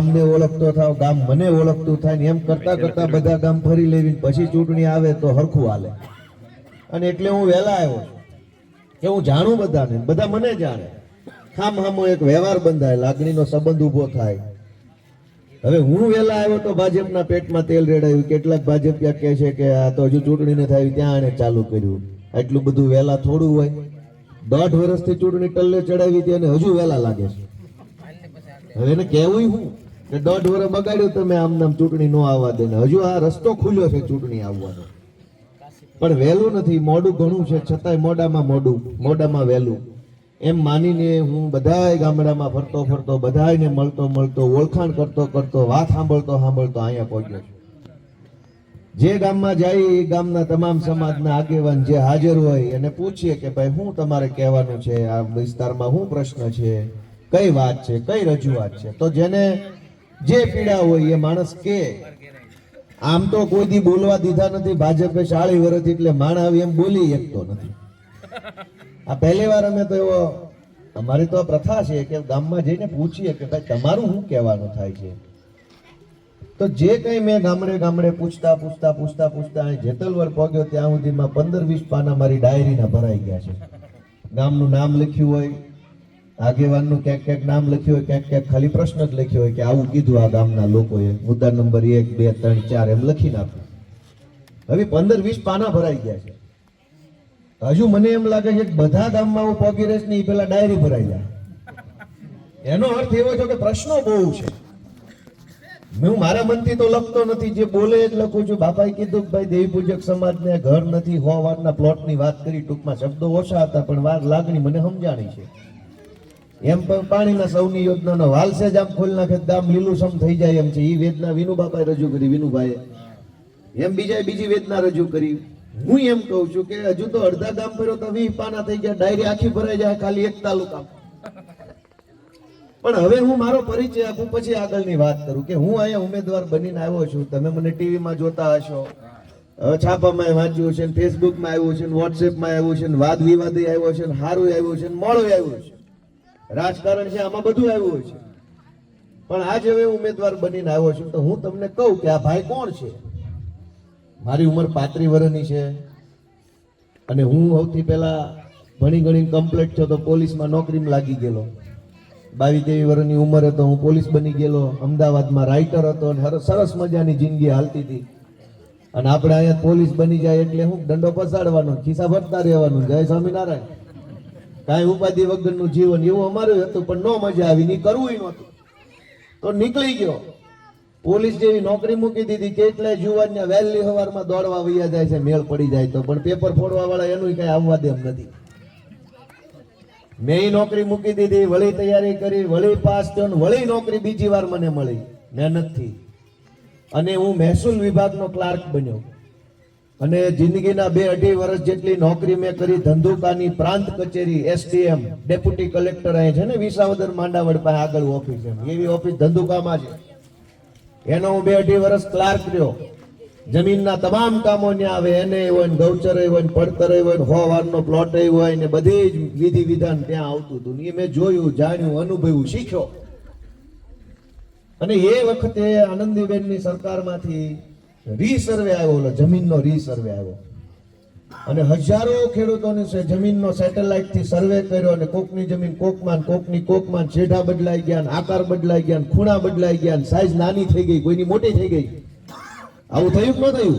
ગામને ઓળખતો થાવ ગામ મને ઓળખતું થાય ને એમ કરતા કરતા બધા ગામ ફરી લેવી પછી ચૂંટણી આવે તો હરખું હાલે. અને એટલે હું વહેલા આવ્યો છું. કે હું જાણું બધાને બધા મને જાણે. ખામ હામો એક વ્યવહાર બંધાય લાગણીનો સંબંધ ઊભો થાય. હવે હું વહેલા આવ્યો તો ભાજપના પેટમાં તેલ રેડાયું. કેટલાક ભાજપિયા કહે છે કે આ તો હજુ ચૂંટણી નથી આવી ત્યાં એને ચાલુ કર્યું. આટલું બધું વહેલા થોડું હોય. દોઢ વર્ષથી ચૂંટણી ટલ્લે ચડાવી હતી અને હજુ વહેલા લાગે છે. હવે એને કહેવું હું? કે દોઢ વર્ષ બગાડ્યું તમે આમ નામ ચૂંટણી નો આવવા દે હજુ આ રસ્તો ખુલ્યો છે ચૂંટણી આવવાનો. પણ વહેલું નથી, મોડું ઘણું છે. છતાંય મોડામાં મોડું, મોડામાં વહેલું. એમ માનીને હું બધાય ગામડામાં ફરતો ફરતો બધાને મળતો મળતો, ઓળખાણ કરતો કરતો, વાત સાંભળતો સાંભળતો અહીંયા પહોંચ્યો છું. જે ગામમાં જાય એ ગામના તમામ સમાજના આગેવાન જે હાજર હોય એને પૂછીએ કે ભાઈ શું તમારે કહેવાનું છે? આ વિસ્તારમાં શું પ્રશ્ન છે? કઈ વાત છે? કઈ રજૂઆત છે? તો જેને જે પીડા હોય એ માણસ કે. આમ તો કોઈ દી બોલવા દીધા નથી, ભાજપે ચાળી વર્ષ એટલે માણ આવી એમ બોલી શકતો નથી. આ પહેલી વાર અમે તો એવો, અમારી તો આ પ્રથા છે કે ગામમાં જઈને પૂછીએ કે ભાઈ તમારું શું કહેવાનું થાય છે? તો જે કંઈ મેં ગામડે ગામડે પૂછતા પૂછતા પૂછતા પૂછતા અહીં જેતલવર પહોંચ્યો, ત્યાં સુધીમાં પંદર વીસ પાના મારી ડાયરીના ભરાઈ ગયા છે. ગામનું નામ લખ્યું હોય આગેવાનનું ક્યાંક ક્યાંક નામ લખ્યું હોય, ક્યાંક ક્યાંક ખાલી પ્રશ્ન જ લખ્યો હોય કે આવું કીધું આ ગામના લોકોએ. મુદ્દા નંબર એક, બે, ત્રણ, ચાર એમ લખી નાખ્યું. હવે પંદર, વીસ પાના ભરાઈ ગયા છે. હજુ મને એમ લાગે છે કે બધા ગામમાં હું પહોંચી રહીશ ને એ પેલા ડાયરી ભરાઈ જાય. એનો અર્થ એવો છે કે પ્રશ્નો બહુ છે. હું મારા મનથી તો લખતો નથી, જે બોલે જ લખું છું. બાપાએ કીધું કે ભાઈ દેવી પૂજક સમાજને ઘર નથી હો વારના પ્લોટની વાત કરી, ટૂંકમાં શબ્દો ઓછા હતા, પણ વાર લાગણી મને સમજાણી છે. એમ પણ પાણીના સૌની યોજનાનો વાલસે જ આમ ખોલી નાખે દામ લીલુસમ થઈ જાય એમ છે. એ વેદના વિનુ બાપાએ રજૂ કરી, વિનુભાઈએ. એમ બીજાએ બીજી વેદના રજૂ કરી. હું એમ કહું છું કે હજુ તો અડધા ગામ ફર્યો તો વીસ પાના થઈ ગયા, ડાયરી આખી ભરાઈ જાય, ખાલી એક તાલુકા પણ હવે હું મારો પરિચય આપું, પછી આગળની વાત કરું કે હું અહીંયા ઉમેદવાર બનીને આવ્યો છું. તમે મને ટીવીમાં જોતા હશો. છાપામાં વાંચ્યું છે ફેસબુકમાં આવ્યું છે વોટ્સએપમાં આવ્યું છે વાદ વિવાદી આવ્યો છે હારું આવ્યું છે મોડું આવ્યું છે રાજકારણ છે, આમાં બધું આવ્યું છે. પણ આજ હવે ઉમેદવાર બનીને આવ્યો છું, તો હું તમને કહું કે આ ભાઈ કોણ છે? મારી ઉંમર પાંત્રીસ વર્ષની છે. અને હું સૌથી પહેલા ભણી ગણી કમ્પ્લીટ થયો તો પોલીસમાં નોકરીમાં લાગી ગયેલો. બાવીસ તેવી વર્ષની ઉંમર હતો હું પોલીસ બની ગયેલો. અમદાવાદમાં રાઇટર હતો અને સરસ મજાની જિંદગી હાલતી હતી. અને આપણે અહીંયા પોલીસ બની જાય એટલે હું દંડો પસાડવાનો ખિસ્સા ભરતા રહેવાનું જય સ્વામિનારાયણ. કાંઈ ઉપાધિ વગરનું જીવન એવું અમારું હતું, પણ ન મજા આવી નહીં કરવું નહોતું. તો નીકળી ગયો. પોલીસ જેવી નોકરી મૂકી દીધી, કેટલાય જુવાનને વહેલી સવારમાં દોડવા વૈયા જાય છે, મેળ પડી જાય તો, પણ પેપર ફોડવા વાળા એનું કઈ આવવા દેમ નથી. મેં નોકરી મૂકી દીધી, વળી તૈયારી કરી, વળી પાસ થયો વળી નોકરી બીજી વાર મને મળી. મહેનતથી. અને હું મહેસૂલ વિભાગનો ક્લાર્ક બન્યો. અને જિંદગીના બે અઢી વર્ષ જેટલી નોકરી મેં કરી, ધંધુકાની પ્રાંત કચેરી એસટીએમ ડેપ્યુટી કલેક્ટર અહીં છે ને, વિસાવદર માંડાવડ પાસે આગળ ઓફિસ છે એવી ઓફિસ ધંધુકામાં છે. એનો હું બે અઢી વર્ષ ક્લાર્ક રહ્યો. જમીનના તમામ કામો ત્યાં આવે. એને હોય ને, ગૌચર હોય ને, પડતર હોય ને હો વારનો પ્લોટ હોય ને, બધી જ વિધિ વિધાન ત્યાં આવતું હતું. એ મેં જોયું, જાણ્યું, અનુભવ્યું, શીખ્યો. અને એ વખતે આનંદીબેનની સરકારમાંથી રીસર્વે આવ્યો, ઓલો જમીનનો રીસર્વે આવ્યો. અને હજારો ખેડૂતોની છે જમીનનો સેટેલાઇટથી સર્વે કર્યો અને કોકની જમીન કોકમાં કોકની કોકમાં છેડા બદલાઈ ગયા આકાર બદલાઈ ગયા ખૂણા બદલાઈ ગયા સાઈઝ નાની થઈ ગઈ, કોઈની મોટી થઈ ગઈ. આવું થયું કે ન થયું?